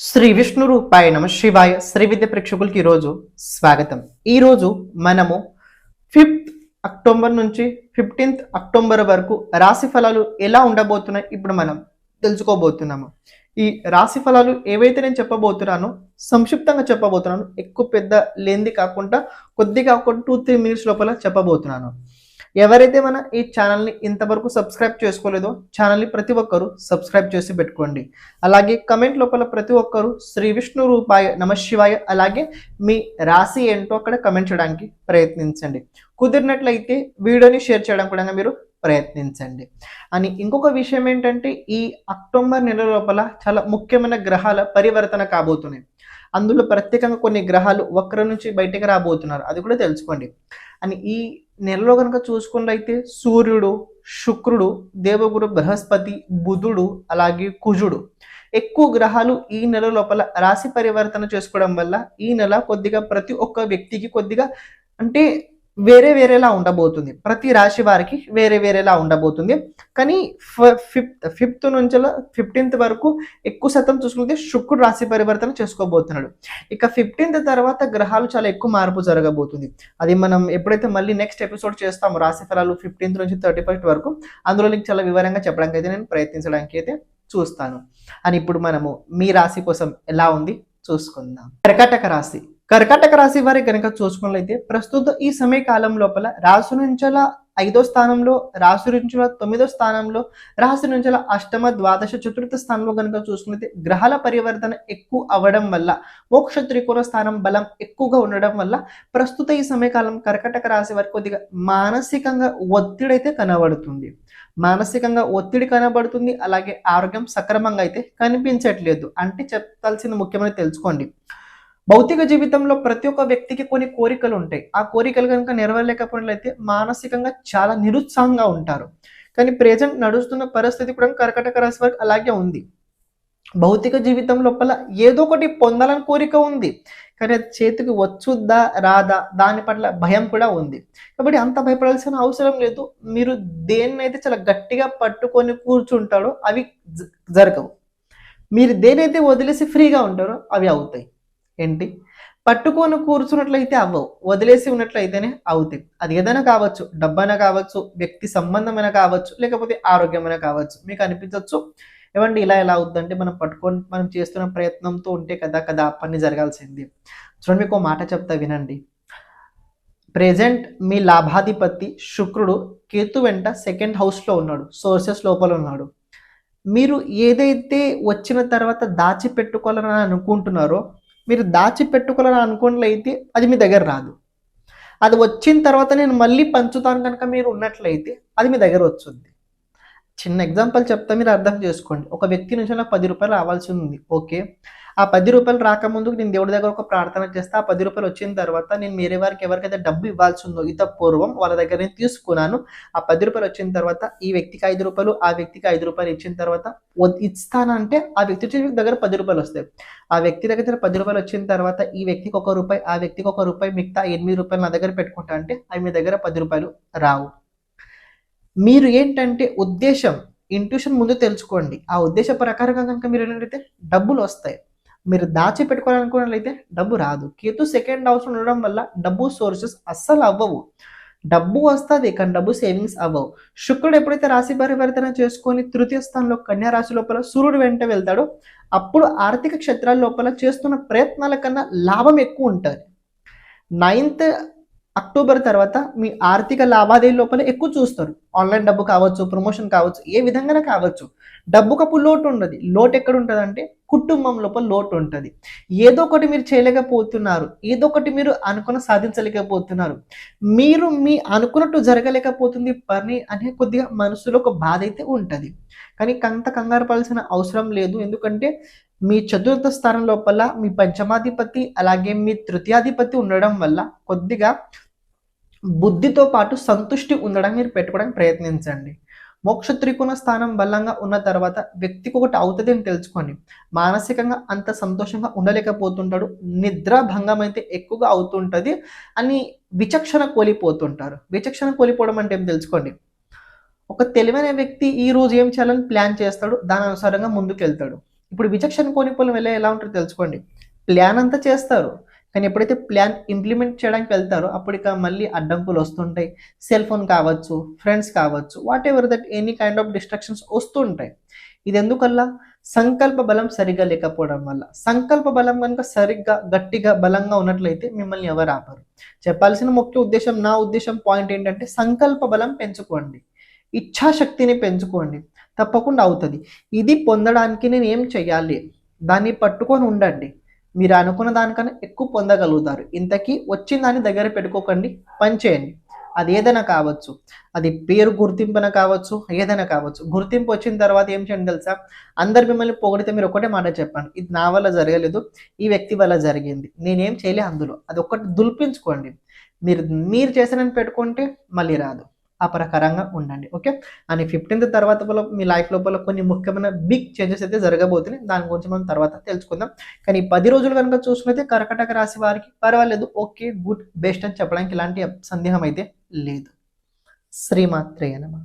శ్రీ విష్ణు రూపాయ నమ శివాయ శ్రీ విద్య ప్రేక్షకులకి ఈరోజు స్వాగతం. ఈరోజు మనము ఫిఫ్త్ అక్టోబర్ నుంచి ఫిఫ్టీన్త్ అక్టోబర్ వరకు రాశి ఫలాలు ఎలా ఉండబోతున్నాయి ఇప్పుడు మనం తెలుసుకోబోతున్నాము. ఈ రాశి ఫలాలు ఏవైతే నేను చెప్పబోతున్నానో సంక్షిప్తంగా చెప్పబోతున్నాను ఎక్కువ పెద్ద లేంది కాకుండా కొద్దిగా ఒక టూ త్రీ మినిట్స్ లోపల చెప్పబోతున్నాను. ఎవరైతే మన ఈ ఛానల్ని ఇంతవరకు సబ్స్క్రైబ్ చేసుకోలేదో ఛానల్ని ప్రతి ఒక్కరూ సబ్స్క్రైబ్ చేసి పెట్టుకోండి. అలాగే కమెంట్ లోపల ప్రతి ఒక్కరూ శ్రీ విష్ణు రూపాయ నమశివాయ అలాగే మీ రాశి ఏంటో అక్కడ కమెంట్ చేయడానికి ప్రయత్నించండి. కుదిరినట్లయితే వీడియోని షేర్ చేయడం కూడా మీరు ప్రయత్నించండి. అని ఇంకొక విషయం ఏంటంటే ఈ అక్టోబర్ నెల లోపల చాలా ముఖ్యమైన గ్రహాల పరివర్తన కాబోతున్నాయి. అందులో ప్రత్యేకంగా కొన్ని గ్రహాలు వక్ర నుంచి బయటికి రాబోతున్నారు. అది కూడా తెలుసుకోండి. అని ఈ నెలలో కనుక చూసుకున్నట్లయితే సూర్యుడు శుక్రుడు దేవగురు బృహస్పతి బుధుడు అలాగే కుజుడు ఎక్కువ గ్రహాలు ఈ నెల లోపల రాశి పరివర్తన చేసుకోవడం వల్ల ఈ నెల కొద్దిగా ప్రతి ఒక్క వ్యక్తికి కొద్దిగా అంటే వేరే వేరేలా ఉండబోతుంది. ప్రతి రాశి వారికి వేరే వేరేలా ఉండబోతుంది. కానీ ఫిఫ్త్ ఫిఫ్త్ నుంచి ఫిఫ్టీన్త్ వరకు ఎక్కువ శాతం చూసుకుంటే శుక్రుడు రాశి పరివర్తన చేసుకోబోతున్నాడు. ఇక ఫిఫ్టీన్త్ తర్వాత గ్రహాలు చాలా ఎక్కువ మార్పు జరగబోతుంది. అది మనం ఎప్పుడైతే మళ్ళీ నెక్స్ట్ ఎపిసోడ్ చేస్తామో రాశి ఫలాలు ఫిఫ్టీన్త్ నుంచి థర్టీ ఫస్ట్ వరకు అందులో నీకు చాలా వివరంగా చెప్పడానికి అయితే నేను ప్రయత్నించడానికి అయితే చూస్తాను. అని ఇప్పుడు మనము మీ రాశి కోసం ఎలా ఉంది? చూసుకుందాం. కర్కాటక రాశి. కర్కాటక రాశి వారి కనుక చూసుకున్నట్లయితే ప్రస్తుత ఈ సమయ కాలం లోపల రాసు నుంచల ఐదో స్థానంలో రాశి నుంచుల తొమ్మిదో స్థానంలో రాశి నుంచుల అష్టమ ద్వాదశ చతుర్థ స్థానంలో కనుక చూసుకున్నట్లయితే గ్రహాల పరివర్తన ఎక్కువ అవ్వడం వల్ల మోక్ష త్రికోణ స్థానం బలం ఎక్కువగా ఉండడం వల్ల ప్రస్తుత ఈ సమయకాలం కర్కటక రాశి వారికి కొద్దిగా మానసికంగా ఒత్తిడి అయితే కనబడుతుంది. మానసికంగా ఒత్తిడి కనబడుతుంది అలాగే ఆరోగ్యం సక్రమంగా అయితే కనిపించట్లేదు. అంటే చెప్పాల్సిన ముఖ్యమైన తెలుసుకోండి. భౌతిక జీవితంలో ప్రతి ఒక్క వ్యక్తికి కొన్ని కోరికలు ఉంటాయి. ఆ కోరికలు కనుక నెరవేరలేకపోయినట్లయితే మానసికంగా చాలా నిరుత్సాహంగా ఉంటారు. కానీ ప్రెజెంట్ నడుస్తున్న పరిస్థితి కూడా కర్కటక రాశి వారికి అలాగే ఉంది. భౌతిక జీవితం లోపల ఏదో ఒకటి పొందాలని కోరిక ఉంది. కానీ అది చేతికి వచ్చుద్దా రాదా? దాని పట్ల భయం కూడా ఉంది. కాబట్టి అంత భయపడాల్సిన అవసరం లేదు. మీరు దేన్నైతే చాలా గట్టిగా పట్టుకొని కూర్చుంటారో అవి జ- జరగవు. మీరు దేనైతే వదిలేసి ఫ్రీగా ఉంటారో అవి అవుతాయి. ఏంటి? పట్టుకొని కూర్చున్నట్లయితే అవ్వవు. వదిలేసి ఉన్నట్లయితేనే అవుతాయి. అది ఏదైనా కావచ్చు. డబ్బైనా కావచ్చు. వ్యక్తి సంబంధమైనా కావచ్చు. లేకపోతే ఆరోగ్యమైనా కావచ్చు. మీకు అనిపించవచ్చు ఏమండి ఇలా ఎలా అవుద్దంటే మనం పట్టుకొని మనం చేస్తున్న ప్రయత్నంతో ఉంటే కదా కదా పని జరగాల్సింది. చూడండి మీకు మాట చెప్తా వినండి. ప్రెజెంట్ మీ లాభాధిపతి శుక్రుడు కేతు వెంట సెకండ్ హౌస్లో ఉన్నాడు. సోర్సెస్ లోపల ఉన్నాడు. మీరు ఏదైతే వచ్చిన తర్వాత దాచిపెట్టుకోవాలని అనుకుంటున్నారో మీరు దాచిపెట్టుకోవాలని అనుకున్నట్లయితే అది మీ దగ్గర రాదు. అది వచ్చిన తర్వాత నేను మళ్ళీ పంచుతాను కనుక మీరు ఉన్నట్లయితే అది మీ దగ్గర వచ్చుద్ది. చిన్న ఎగ్జాంపుల్ చెప్తా మీరు అర్థం చేసుకోండి. ఒక వ్యక్తి నుంచి నాకు పది రూపాయలు రావాల్సి ఉంది. ఓకే. ఆ పది రూపాయలు రాకముందు నేను దేవుడి దగ్గర ఒక ప్రార్థన చేస్తే. ఆ పది రూపాయలు వచ్చిన తర్వాత నేను వేరే వారికి ఎవరికైతే డబ్బు ఇవ్వాల్సి ఉందో ఇత పూర్వం వాళ్ళ దగ్గర నేను తీసుకున్నాను. ఆ పది రూపాయలు వచ్చిన తర్వాత ఈ వ్యక్తికి ఐదు రూపాయలు ఆ వ్యక్తికి ఐదు రూపాయలు ఇచ్చిన తర్వాత వద్- ఇస్తానంటే ఆ వ్యక్తి దగ్గర పది రూపాయలు వస్తాయి. ఆ వ్యక్తి దగ్గర పది రూపాయలు వచ్చిన తర్వాత ఈ వ్యక్తికి ఒక రూపాయి ఆ వ్యక్తికి ఒక రూపాయి మిగతా ఎనిమిది రూపాయలు నా దగ్గర పెట్టుకుంటా అంటే అవి మీ దగ్గర పది రూపాయలు రావు. మీరు ఏంటంటే ఉద్దేశం ఇంట్యూషన్ ముందు తెలుసుకోండి. ఆ ఉద్దేశ ప్రకారంగా కనుక మీరు ఏంటంటే డబ్బులు వస్తాయి. మీరు దాచి పెట్టుకోవాలనుకున్నట్లయితే డబ్బు రాదు. కేతు సెకండ్ హౌస్ ఉండడం వల్ల డబ్బు సోర్సెస్ అస్సలు అవ్వవు. డబ్బు వస్తుంది కానీ డబ్బు సేవింగ్స్ అవ్వవు. శుక్రుడు ఎప్పుడైతే రాశి పరివర్తన చేసుకొని తృతీయ స్థానంలో కన్యా రాశి లోపల సూర్యుడు వెంట వెళ్తాడో అప్పుడు ఆర్థిక క్షేత్రాల లోపల చేస్తున్న ప్రయత్నాల కన్నా లాభం ఎక్కువ ఉంటుంది. నైన్త్ అక్టోబర్ తర్వాత మీ ఆర్థిక లావాదేవీ లోపల ఎక్కువ చూస్తారు. ఆన్లైన్ డబ్బు కావచ్చు ప్రమోషన్ కావచ్చు ఏ విధంగా కావచ్చు. డబ్బు కప్పు లోటు ఉండదు. లోటు ఎక్కడ ఉంటుంది అంటే కుటుంబం లోపల లోటు ఉంటుంది. ఏదో ఒకటి మీరు చేయలేకపోతున్నారు. ఏదో ఒకటి మీరు అనుకున్న సాధించలేకపోతున్నారు. మీరు మీ అనుకున్నట్టు జరగలేకపోతుంది పని అనే కొద్దిగా మనసులో ఒక బాధ అయితే ఉంటుంది. కానీ కంత కంగారు పడాల్సిన అవసరం లేదు. ఎందుకంటే మీ చతుర్థ స్థానం లోపల మీ పంచమాధిపతి అలాగే మీ తృతీయాధిపతి ఉండడం వల్ల కొద్దిగా బుద్ధితో పాటు సంతుష్టి ఉండడం మీరు పెట్టుకోవడానికి ప్రయత్నించండి. మోక్ష త్రికోణ స్థానం బలంగా ఉన్న తర్వాత వ్యక్తికి ఒకటి అవుతుంది అని తెలుసుకోండి మానసికంగా అంత సంతోషంగా ఉండలేకపోతుంటాడు నిద్ర భంగం అయితే ఎక్కువగా అవుతుంటుంది అని విచక్షణ కోల్పోతుంటారు. విచక్షణ కోల్పోవడం అంటే ఏం తెలుసుకోండి? ఒక తెలివైన వ్యక్తి ఈ రోజు ఏం చేయాలని ప్లాన్ చేస్తాడు దాని అనుసారంగా ముందుకు వెళ్తాడు ఇప్పుడు విచక్షణ కోనిపోలు వెళ్ళే ఎలా ఉంటుందో తెలుసుకోండి. ప్లాన్ అంతా చేస్తారు. కానీ ఎప్పుడైతే ప్లాన్ ఇంప్లిమెంట్ చేయడానికి వెళ్తారో అప్పటిక మళ్ళీ అడ్డంకులు వస్తుంటాయి. సెల్ ఫోన్ కావచ్చు ఫ్రెండ్స్ కావచ్చు whatever that any kind of distractions వస్తుంటాయి. ఇది ఎందుకల్లా సంకల్ప బలం సరిగ్గా లేకపోవడం వల్ల. సంకల్ప బలం కనుక సరిగ్గా గట్టిగా బలంగా ఉన్నట్లయితే మిమ్మల్ని ఎవరు ఆపరు. చెప్పాల్సిన ముఖ్య ఉద్దేశం నా ఉద్దేశం పాయింట్ ఏంటంటే సంకల్ప బలం పెంచుకోండి. ఇచ్ఛాశక్తిని పెంచుకోండి. తప్పకుండా అవుతుంది. ఇది పొందడానికి నేను ఏం చెయ్యాలి? దాన్ని పట్టుకొని ఉండండి. మీరు అనుకున్న దానికన్నా ఎక్కువ పొందగలుగుతారు. ఇంతకీ వచ్చిన దాన్ని దగ్గర పెట్టుకోకండి పని చేయండి. అది ఏదైనా కావచ్చు. అది పేరు గుర్తింపున కావచ్చు ఏదైనా కావచ్చు. గుర్తింపు వచ్చిన తర్వాత ఏం చేయండి తెలుసా? అందరు మిమ్మల్ని పొగిడితే మీరు ఒకటే మాట చెప్పండి. ఇది నా వల్ల జరగలేదు ఈ వ్యక్తి వల్ల జరిగింది. నేనేం చేయలే అందులో. అది ఒకటి దుల్పించుకోండి. మీరు మీరు చేసినని పెట్టుకుంటే మళ్ళీ రాదు. ఆ ప్రకారంగా ఉండండి ఓకే? అని ఫిఫ్టీన్త్ తర్వాత మీ లైఫ్ లోపల కొన్ని ముఖ్యమైన బిగ్ చేంజెస్ అయితే జరగబోతున్నాయి. దాని గురించి మనం తర్వాత తెలుసుకుందాం. కానీ ఈ పది రోజులు కనుక చూసుకుంటే కర్కటక రాశి వారికి పర్వాలేదు ఓకే గుడ్ బెస్ట్ అని చెప్పడానికి ఇలాంటి సందేహం అయితే లేదు. శ్రీమాత్రేయ నమః.